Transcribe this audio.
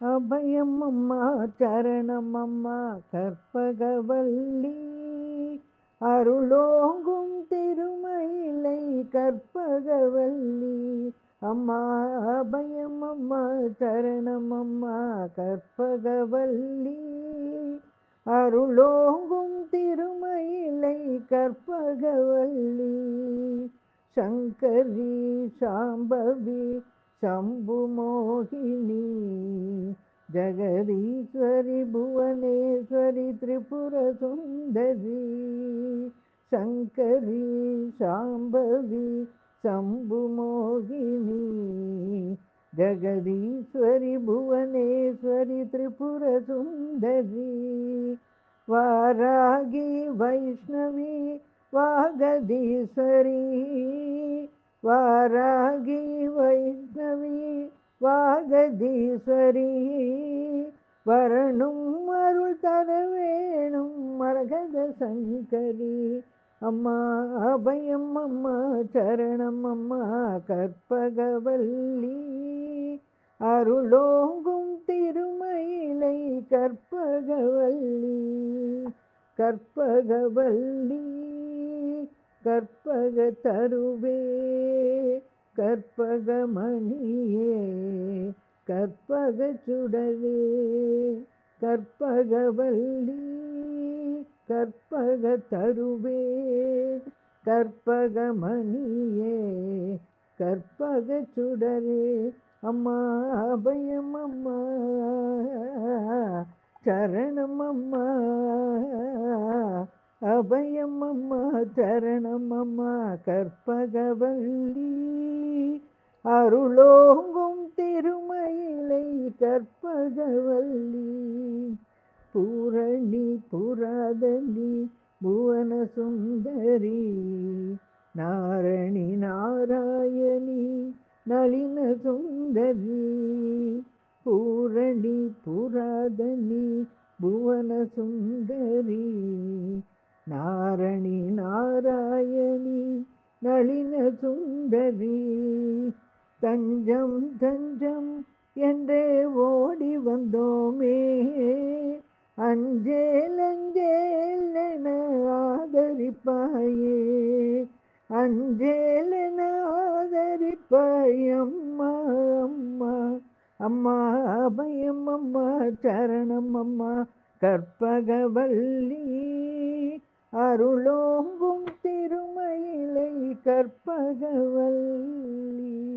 அபயம் அம்மா சரணம் அம்மா கற்பகவல்லி. அருளோங்கும் திருமயிலை கற்பகவல்லி. அம்மா அபயம் அம்மா சரணம் அம்மா கற்பகவல்லி. அருளோங்கும் திருமயிலை கற்பகவல்லி. சங்கரி சாம்பவி शम्भुमोहिनी जगदीश्वरि भुवनेश्वरि त्रिपुरसुन्दरी शङ्करी शाम्भवी शम्भुमोहिनी जगदीश्वरि भुवनेश्वरि त्रिपुरसुन्दरी वारागी वैष्णवी वागदीश्वरी வாராகி வைஷ்ணவி வாகதீஸ்வரி. வரணும் அருள் தர வேணும் மரகத சங்கரி. அம்மா அபயம் அம்மா சரணம் அம்மா கற்பகவல்லி. அருளோங்கும் திருமயிலை கற்பகவல்லி. கற்பகவல்லி. கற்பக தருவே கற்பகமணியே கற்பக சுடவே கற்பகவல்லி கற்பக தருவே கற்பகமணியே கற்பக சுடரே. அம்மா அபயம் அம்மா சரணம் அம்மா அபயம் அம்மா சரணம் அம்மா கற்பகவல்லி. அருளோங்கும் திருமயிலை கற்பகவல்லி. பூரணி புராதனி புவன சுந்தரி நாரணி நாராயணி நளின சுந்தரி பூரணி புராதனி புவன சுந்தரி நாரணி நாராயணி நளின சுந்தரி தஞ்சம் தஞ்சம் என்றே ஓடி வந்தோமே. அஞ்சேல் அஞ்சேல் என ஆதரிப்பாயே. அஞ்சேல் என ஆதரிப்பாய். அம்மா அம்மா அம்மா அபயம் அம்மா சரணம் அம்மா கற்பகவல்லி அருளோங்கும் திருமயிலை கற்பகவல்லி.